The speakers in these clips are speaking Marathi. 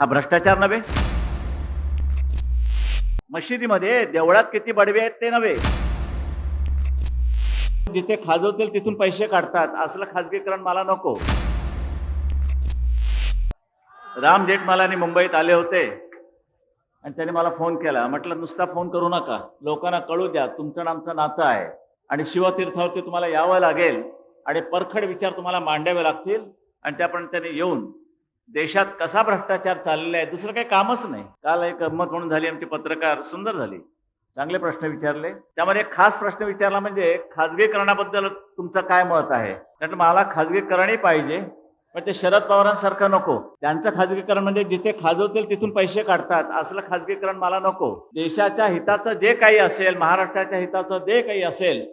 हा भ्रष्टाचार नव्हे. मशिदीमध्ये देवळात किती बडवे आहेत ते नव्हे. जिथे खाजवतील तिथून पैसे काढतात असलं खाजगीकरण मला नको. राम जेठमालानी मुंबईत आले होते. आणि त्याने मला फोन केला. म्हटलं नुसता फोन करू नका. लोकांना कळू द्या तुमचं आमचं नातं आहे. आणि शिवतीर्थावरती तुम्हाला यावं लागेल. आणि परखड विचार तुम्हाला मांडावे लागतील. आणि त्याप्रमाणे त्याने येऊन देशात कसा भ्रष्टाचार चाललेला आहे दुसरं काही कामच नाही. काल एक गंमत म्हणून झाली आमची पत्रकार सुंदर झाली. चांगले प्रश्न विचारले. त्यामध्ये एक खास प्रश्न विचारला म्हणजे खाजगीकरणाबद्दल तुमचं काय मत आहे? कारण मला खाजगीकरणही पाहिजे पण ते शरद पवारांसारखं नको. त्यांचं खाजगीकरण म्हणजे जिथे खाजवतील तिथून पैसे काढतात. असलं खाजगीकरण मला नको. देशाच्या हिताचं जे काही असेल महाराष्ट्राच्या हिताचं जे काही असेल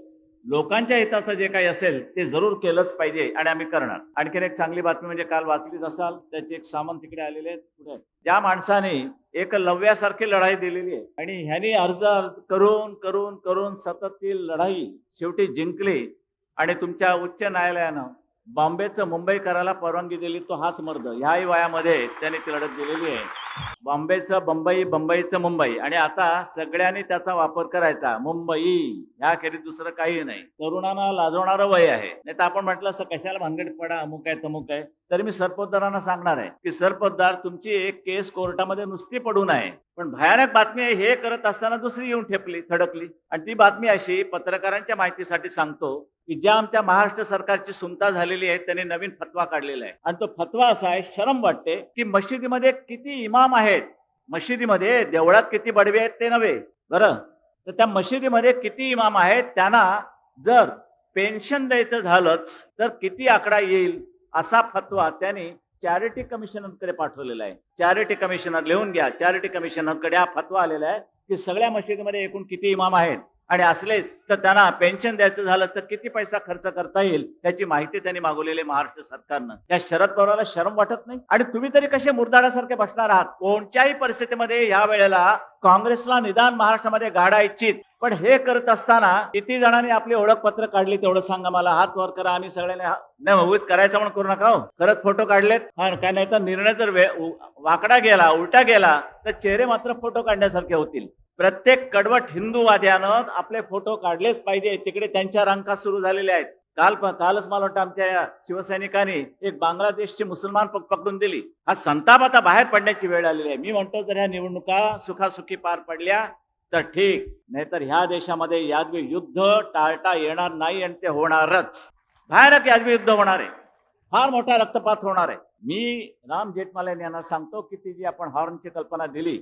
लोकांच्या हिताचं जे काही असेल ते जरूर केलंच पाहिजे आणि आम्ही करणार. आणखीन एक चांगली बातमी म्हणजे काल वाचलीच असाल त्याचे एक सामान तिकडे आलेले आहेत. पुढे ज्या माणसाने एक लव्यासारखी लढाई दिलेली आहे आणि ह्यानी अर्ज करून करून करून सतत ती लढाई शेवटी जिंकली आणि तुमच्या उच्च न्यायालयानं बॉम्बेचं मुंबई करायला परवानगी दिली तो हाच मर्द. ह्याही वयामध्ये त्याने ती लढत दिलेली आहे. बॉम्बेचं बंबई बंबईचं मुंबई. आणि आता सगळ्यांनी त्याचा वापर करायचा. मुंबई ह्याखेरीज दुसरं काही नाही. तरुणांना लाजवणारं वय आहे. नाही तर आपण म्हटलं असं कशाला भानगड पडा अमुक आहे तमुक आहे. तरी मी सरपोतदारांना सांगणार आहे की सरपोतदार तुमची एक केस कोर्टामध्ये नुसती पडू नये. पण भयानक बातमी आहे हे करत असताना दुसरी येऊन ठेपली थडकली. आणि ती बातमी अशी पत्रकारांच्या माहितीसाठी सांगतो की ज्या आमच्या महाराष्ट्र सरकारची सुनता झालेली आहे त्यांनी नवीन फतवा काढलेला आहे. आणि तो फतवा असा आहे शरम वाटते की मशिदीमध्ये किती इमाम आहेत? मशिदीमध्ये देवळात किती बडवे आहेत ते नव्हे. बरं? तर त्या मशिदीमध्ये किती इमाम आहेत? त्यांना जर पेन्शन द्यायचं झालंच तर किती आकडा येईल? असा फतवा त्यांनी चॅरिटी कमिशनरकडे पाठवलेला आहे. चॅरिटी कमिशनर लिहून घ्या. चॅरिटी कमिशनरकडे हा फतवा आलेला आहे की सगळ्या मशिदीमध्ये एकूण किती इमाम आहेत? आणि असलेच तर त्यांना पेन्शन द्यायचं झालं तर किती पैसा खर्च करता येईल त्याची माहिती त्यांनी मागवलेली महाराष्ट्र सरकारनं. त्या शरद पवाराला शरम वाटत नाही? आणि तुम्ही तरी कसे मुरदाडासारखे बसणार आहात? कोणत्याही परिस्थितीमध्ये या वेळेला काँग्रेसला निदान महाराष्ट्रामध्ये गाडा इच्छित. पण हे करत असताना किती जणांनी आपली ओळखपत्र काढली तेवढं सांगा मला. हात वर करा आम्ही सगळ्यांनी हा- नाही उगीच करायचं म्हणून करू नका हो. खरंच फोटो काढलेत. काय नाही तर निर्णय जर वाकडा गेला उलटा गेला तर चेहरे मात्र फोटो काढण्यासारखे होतील. प्रत्येक कडवट हिंदूवाद्यानं आपले फोटो काढलेच पाहिजे. तिकडे त्यांच्या रंका सुरू झालेल्या आहेत. काल कालच मला वाटतं आमच्या शिवसैनिकांनी एक बांगलादेशची मुसलमान पकडून दिली. हा संताप आता बाहेर पडण्याची वेळ आलेली आहे. मी म्हणतो जर ह्या निवडणुका सुखासुखी पार पडल्या तर ठीक. नाहीतर ह्या देशामध्ये यादवी युद्ध टाळता येणार नाही आणि ते होणारच. भयानक यादवी युद्ध होणार आहे. फार मोठा रक्तपात होणार आहे. मी राम जेठमाले यांना सांगतो की ती जी आपण हॉर्नची कल्पना दिली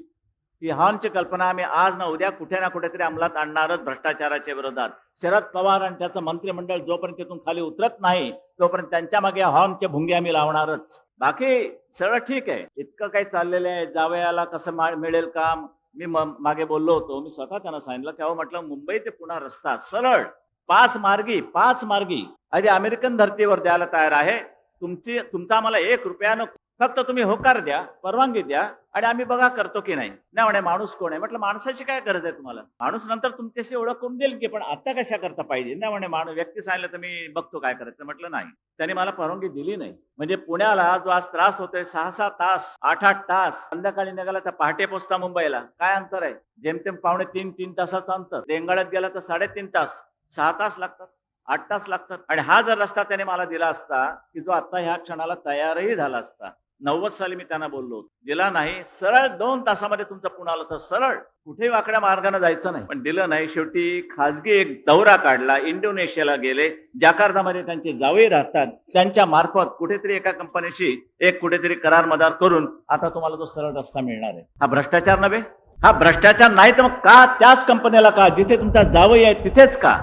ही हॉर्नची कल्पना आम्ही आज ना उद्या कुठे ना कुठेतरी अंमलात आणणारच भ्रष्टाचाराच्या विरोधात. शरद पवार आणि त्याचं मंत्रिमंडळ जोपर्यंत तिथून खाली उतरत नाही तोपर्यंत त्यांच्या मागे हॉर्नचे भुंगे आम्ही लावणारच. बाकी सगळं ठीक आहे. इतकं काही चाललेलं आहे. जावयाला कसं मिळेल काम मी मागे बोललो होतो. मी स्वतः त्यांना सांगितलं की अहो म्हटलं मुंबई ते पुन्हा रस्ता सरळ पाच मार्गी पाच मार्गी. आधी अमेरिकन धर्तीवर द्यायला तयार आहे. तुमची तुमचा आम्हाला एक रुपयानं फक्त तुम्ही होकार द्या परवानगी द्या आणि आम्ही बघा करतो की नाही. नाही म्हणे माणूस कोण आहे? म्हटलं माणसाची काय गरज आहे तुम्हाला? माणूस नंतर तुमच्याशी ओळख करून देईल की पण आता कशा करता पाहिजे? नाही म्हणे माणूस व्यक्ती सांगितलं तर मी बघतो काय करायचं. म्हटलं नाही. त्यांनी मला परवानगी दिली नाही. म्हणजे पुण्याला जो आज त्रास होतोय सहा सहा तास आठ आठ तास संध्याकाळी निघाला तर पहाटे पोचता मुंबईला. काय अंतर आहे? जेमतेम पावणे तीन तीन तासाचं अंतर. रेंगाळ्यात गेला तर साडेतीन तास सहा तास लागतात आठ तास लागतात. आणि हा जर रस्ता त्याने मला दिला असता की जो आता ह्या क्षणाला तयारही झाला असता नव्वद साली मी त्यांना बोललो. दिला नाही. सरळ दोन तासामध्ये तुमचं पुण्याला असं सरळ. कुठे वाकड्या मार्गाने जायचं नाही. पण दिलं नाही. शेवटी खासगी एक दौरा काढला. इंडोनेशियाला गेले. जाकार्तामध्ये त्यांचे जावई राहतात. त्यांच्या मार्फत कुठेतरी एका कंपनीशी एक कुठेतरी करार मदार करून आता तुम्हाला तो सरळ रस्ता मिळणार आहे. हा भ्रष्टाचार नव्हे? हा भ्रष्टाचार नाही तर मग का त्याच कंपनीला का? जिथे तुमचा जावई आहे तिथेच का?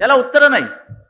याला उत्तर नाही.